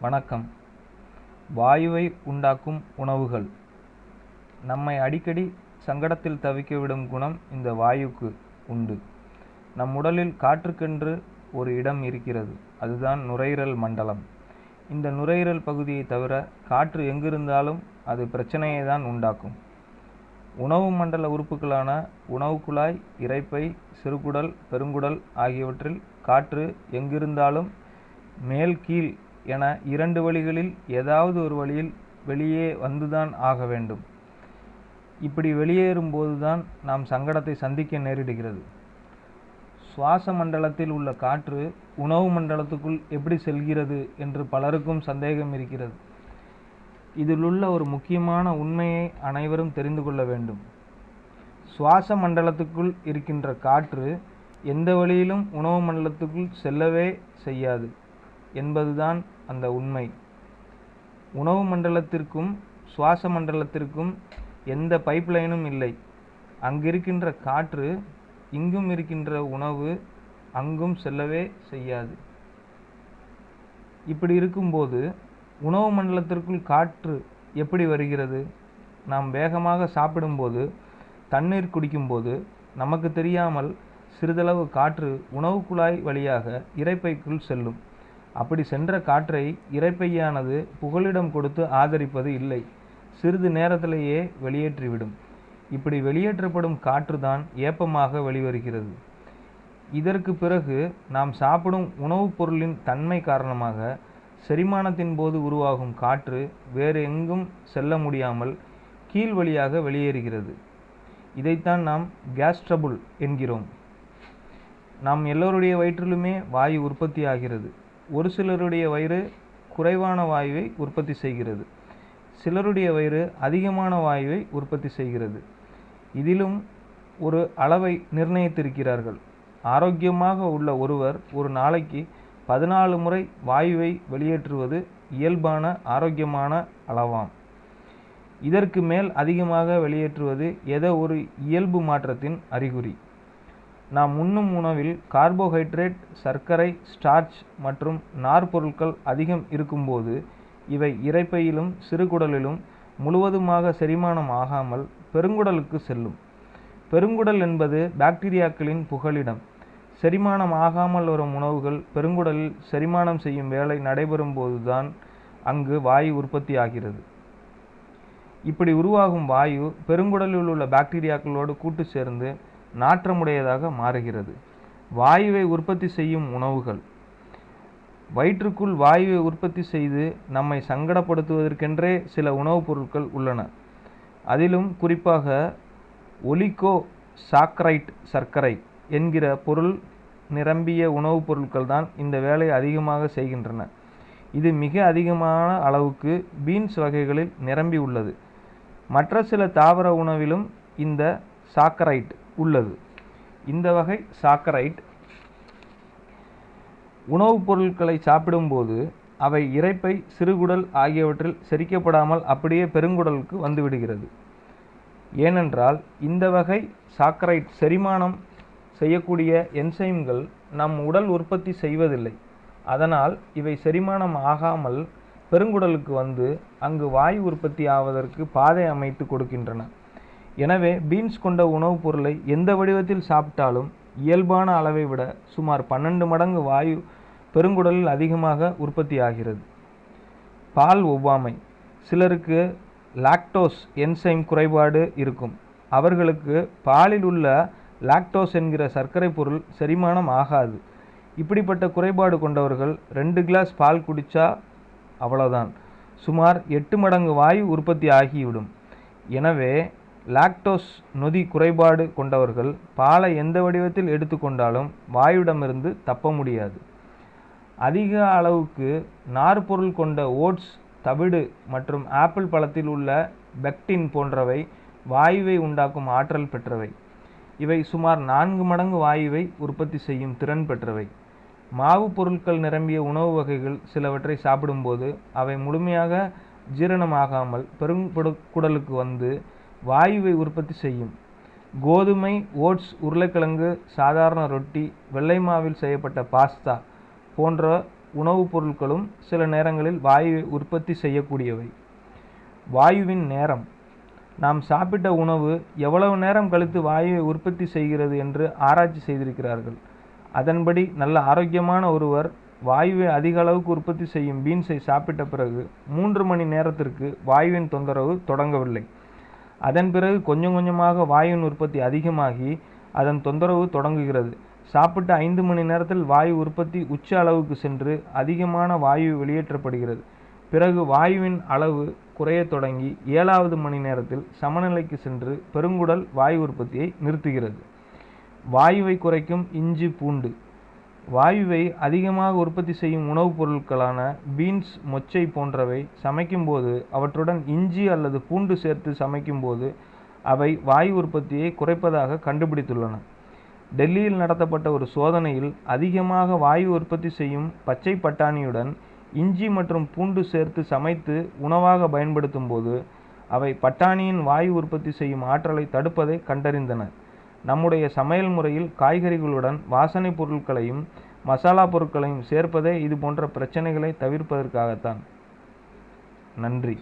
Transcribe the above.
வணக்கம். வாயுவை உண்டாக்கும் உணவுகள். நம்மை அடிக்கடி சங்கடத்தில் தவிக்கவிடும் குணம் இந்த வாயுக்கு உண்டு. நம் உடலில் காற்றுக்கென்று ஒரு இடம் இருக்கிறது. அதுதான் நுரையீரல் மண்டலம். இந்த நுரையீரல் பகுதியை தவிர காற்று எங்கிருந்தாலும் அது பிரச்சனையை தான் உண்டாக்கும். உணவு மண்டல உறுப்புகளான உணவு குழாய் இரைப்பை சிறுகுடல் பெருங்குடல் ஆகியவற்றில் காற்று எங்கிருந்தாலும் மேல் கீழ் என இரண்டு வழிகளில் ஏதாவது ஒரு வழியில் வெளியே வந்துதான் ஆக வேண்டும். இப்படி வெளியேறும்போது தான் நாம் சங்கடத்தை சந்திக்க நேரிடுகிறது. சுவாச மண்டலத்தில் உள்ள காற்று உணவு மண்டலத்துக்குள் எப்படி செல்கிறது என்று பலருக்கும் சந்தேகம் இருக்கிறது. இதிலுள்ள ஒரு முக்கியமான உண்மையை அனைவரும் தெரிந்து கொள்ள வேண்டும். சுவாச மண்டலத்துக்குள் இருக்கின்ற காற்று எந்த வழியிலும் உணவு மண்டலத்துக்குள் செல்லவே செய்யாது. என்பதுதான் அந்த உண்மை. உணவு மண்டலத்திற்கும் சுவாச மண்டலத்திற்கும் எந்த பைப்லைனும் இல்லை. அங்கிருக்கின்ற காற்று இங்கும் இருக்கின்ற உணவு அங்கும் செல்லவே செய்யாது. இப்படி இருக்கும்போது உணவு மண்டலத்திற்குள் காற்று எப்படி வருகிறது? நாம் வேகமாக சாப்பிடும்போது தண்ணீர் குடிக்கும்போது நமக்கு தெரியாமல் சிறிதளவு காற்று உணவு குழாய் வழியாக இரைப்பைக்குள் செல்லும். அப்படி சென்ற காற்றை இரைப்பையானது புகலிடம் கொடுத்து ஆதரிப்பது இல்லை. சிறிது நேரத்திலேயே வெளியேற்றிவிடும். இப்படி வெளியேற்றப்படும் காற்று தான் ஏப்பமாக வெளிவருகிறது. இதற்கு பிறகு நாம் சாப்பிடும் உணவுப் பொருளின் தன்மை காரணமாக செரிமானத்தின் போது உருவாகும் காற்று வேறு எங்கும் செல்ல முடியாமல் கீழ் வழியாக வெளியேறுகிறது. இதைத்தான் நாம் கேஸ் ட்ரபுள் என்கிறோம். நாம் எல்லோருடைய வயிற்றிலுமே வாயு உற்பத்தி ஆகிறது ஒரு சிலருடைய வயிறு குறைவான வாயுவை உற்பத்தி செய்கிறது. சிலருடைய வயிறு அதிகமான வாயுவை உற்பத்தி செய்கிறது. இதிலும் ஒரு அளவை நிர்ணயித்திருக்கிறார்கள். ஆரோக்கியமாக உள்ள ஒருவர் ஒரு நாளைக்கு பதினாலு முறை வாயுவை வெளியேற்றுவது இயல்பான ஆரோக்கியமான அளவாம். இதற்கு மேல் அதிகமாக வெளியேற்றுவது ஏதோ ஒரு இயல்பு மாற்றத்தின் அறிகுறி. நாம் உண்ணும் உணவில் கார்போஹைட்ரேட் சர்க்கரை ஸ்டார்ச் மற்றும் நார்ப்பொருட்கள் அதிகம் இருக்கும்போது இவை இரைப்பையிலும் சிறுகுடலிலும் முழுவதுமாக செரிமானம் ஆகாமல் பெருங்குடலுக்கு செல்லும். பெருங்குடல் என்பது பாக்டீரியாக்களின் புகலிடம். செரிமானம் ஆகாமல் வரும் உணவுகள் பெருங்குடலில் செரிமானம் செய்யும் வேலை நடைபெறும் போதுதான் அங்கு வாயு உற்பத்தி ஆகிறது. இப்படி உருவாகும் வாயு பெருங்குடலில் உள்ள பாக்டீரியாக்களோடு கூட்டு சேர்ந்து நாற்றமுடையதாக மாறுகிறது. வாயுவை உற்பத்தி செய்யும் உணவுகள். வயிற்றுக்குள் வாயுவை உற்பத்தி செய்து நம்மை சங்கடப்படுத்துவதற்கென்றே சில உணவுப் பொருட்கள் உள்ளன. அதிலும் குறிப்பாக ஒலிகோ சாக்கரைட் சர்க்கரை என்கிற பொருள் நிரம்பிய உணவுப் பொருட்கள் தான் இந்த வேலை அதிகமாக செய்கின்றன. இது மிக அதிகமான அளவுக்கு பீன்ஸ் வகைகளில் நிரம்பி உள்ளது மற்ற சில தாவர உணவிலும் இந்த சாக்கரைட் உள்ளது. இந்த வகை சாக்கரைட் உணவுப் பொருட்களை சாப்பிடும்போது அவை இரைப்பை சிறுகுடல் ஆகியவற்றில் செரிக்கப்படாமல் அப்படியே பெருங்குடலுக்கு வந்துவிடுகிறது. ஏனென்றால் இந்த வகை சாக்கரைட் செரிமானம் செய்யக்கூடிய என்சைம்கள் நம் உடல் உற்பத்தி செய்வதில்லை. அதனால் இவை செரிமானம் ஆகாமல் பெருங்குடலுக்கு வந்து அங்கு வாயு உற்பத்தி ஆவதற்கு பாதை அமைத்து கொடுக்கின்றன. எனவே பீன்ஸ் கொண்ட உணவுப் பொருளை எந்த வடிவத்தில் சாப்பிட்டாலும் இயல்பான அளவை விட சுமார் பன்னெண்டு மடங்கு வாயு பெருங்குடலில் அதிகமாக உற்பத்தி ஆகிறது பால் ஒவ்வாமை. சிலருக்கு லாக்டோஸ் என்சைம் குறைபாடு இருக்கும். அவர்களுக்கு பாலில் உள்ள லாக்டோஸ் என்கிற சர்க்கரை பொருள் செரிமானம் ஆகாது. இப்படிப்பட்ட குறைபாடு கொண்டவர்கள் ரெண்டு கிளாஸ் பால் குடித்தா அவ்வளோதான் சுமார் எட்டு மடங்கு வாயு உற்பத்தி ஆகிவிடும் எனவே லாக்டோஸ் நொதி குறைபாடு கொண்டவர்கள் பாலை எந்த வடிவத்தில் எடுத்துக்கொண்டாலும் வாயுடமிருந்து தப்ப முடியாது. அதிக அளவுக்கு நார்பொருள் கொண்ட ஓட்ஸ் தவிடு மற்றும் ஆப்பிள் பழத்தில் உள்ள பெக்டின் போன்றவை வாயுவை உண்டாக்கும் ஆற்றல் பெற்றவை. இவை சுமார் நான்கு மடங்கு வாயுவை உற்பத்தி செய்யும் திறன் பெற்றவை. மாவு பொருட்கள் நிரம்பிய உணவு வகைகள் சிலவற்றை சாப்பிடும்போது அவை முழுமையாக ஜீரணமாகாமல் பெருங்குடலுக்கு வந்து வாயுவை உற்பத்தி செய்யும். கோதுமை ஓட்ஸ் உருளைக்கிழங்கு சாதாரண ரொட்டி வெள்ளை மாவில் செய்யப்பட்ட பாஸ்தா போன்ற உணவுப் பொருட்களும் சில நேரங்களில் வாயுவை உற்பத்தி செய்யக்கூடியவை. வாயுவின் நேரம். நாம் சாப்பிட்ட உணவு எவ்வளவு நேரம் கழித்து வாயுவை உற்பத்தி செய்கிறது என்று ஆராய்ச்சி செய்திருக்கிறார்கள். அதன்படி நல்ல ஆரோக்கியமான ஒருவர் வாயுவை அதிக அளவுக்கு உற்பத்தி செய்யும் பீன்ஸை சாப்பிட்ட பிறகு மூன்று மணி நேரத்திற்கு வாயுவின் தொந்தரவு தொடங்கவில்லை. அதன் பிறகு கொஞ்சம் கொஞ்சமாக வாயுவின் உற்பத்தி அதிகமாகி அதன் தொந்தரவு தொடங்குகிறது. சாப்பிட்ட ஐந்து மணி நேரத்தில் வாயு உற்பத்தி உச்ச அளவுக்கு சென்று அதிகமான வாயு வெளியேற்றப்படுகிறது. பிறகு வாயுவின் அளவு குறையத் தொடங்கி ஏழாவது மணி நேரத்தில் சமநிலைக்கு சென்று பெருங்குடல் வாயு உற்பத்தியை நிறுத்துகிறது. வாயுவை குறைக்கும் இஞ்சி பூண்டு. வாயுவை அதிகமாக உற்பத்தி செய்யும் உணவுப் பொருட்களான பீன்ஸ் மொச்சை போன்றவை சமைக்கும்போது அவற்றுடன் இஞ்சி அல்லது பூண்டு சேர்த்து சமைக்கும்போது அவை வாயு உற்பத்தியை குறைப்பதாக கண்டுபிடித்துள்ளன. டெல்லியில் நடத்தப்பட்ட ஒரு சோதனையில் அதிகமாக வாயு உற்பத்தி செய்யும் பச்சை பட்டாணியுடன் இஞ்சி மற்றும் பூண்டு சேர்த்து சமைத்து உணவாக பயன்படுத்தும் போது அவை பட்டாணியின் வாயு உற்பத்தி செய்யும் ஆற்றலை தடுப்பதை கண்டறிந்தனர் நம்முடைய சமையல் முறையில் காய்கறிகளுடன் வாசனை பொருட்களையும் மசாலா பொருட்களையும் சேர்ப்பதே இது போன்ற பிரச்சனைகளை தவிர்ப்பதற்காகத்தான். நன்றி.